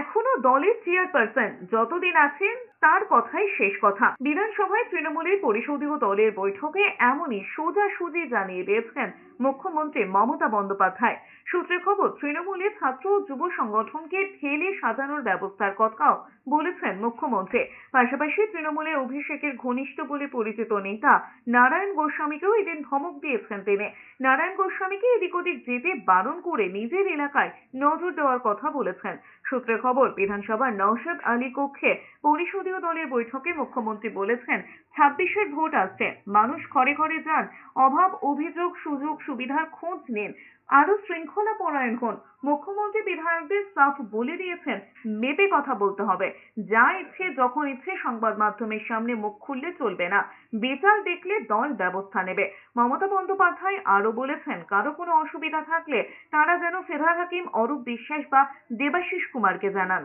এখনও দলের চেয়ারপারসন যতদিন আছেন, তার কথাই শেষ কথা। বিধানসভায় তৃণমূলের পরিষদীয় দলের বৈঠকে এমনই সোজাসুজি জানিয়ে দিয়েছেন মুখ্যমন্ত্রী মমতা বন্দ্যোপাধ্যায়। সূত্রে খবর, তৃণমূলের ছাত্র ও যুব সংগঠনকে ঠেলে সাজানোর ব্যবস্থার কথাও বলেছেন মুখ্যমন্ত্রী। পাশাপাশি তৃণমূলের অভিষেকের ঘনিষ্ঠ বলে পরিচিত নেতা নারায়ণ গোস্বামীকেও এদিন ধমক দিয়েছেন তিনি। নারায়ণ গোস্বামীকে এদিক ওদিক যেতে বারণ করে নিজের এলাকায় নজর দেওয়ার কথা বলেছেন। সূত্রে খবর, বিধানসভার নওশাদ আলী কক্ষে পরিষদীয় দলের বৈঠকে মুখ্যমন্ত্রী বলেছেন ছাব্বিশের ভোট আসছে, মানুষ ঘরে ঘরে যান, অভাব, অভিযোগ, সুযোগ, সুবিধার খোঁজ নিন আরও শৃঙ্খলা পরায়ণ হন মুখ্যমন্ত্রী বিধায়কদের সাফ বলে দিয়েছেন, মেপে কথা বলতে হবে, যা ইচ্ছে, যখন ইচ্ছে সংবাদ মাধ্যমের সামনে মুখ খুললে চলবে না, বিচার দেখলে দল ব্যবস্থা নেবে। মমতা বন্দ্যোপাধ্যায় আরও বলেছেন, কারও কোনো অসুবিধা থাকলে তারা যেন ফেরহাদ হাকিম অরূপ বিশ্বাস বা দেবাশিস কুমারকে জানান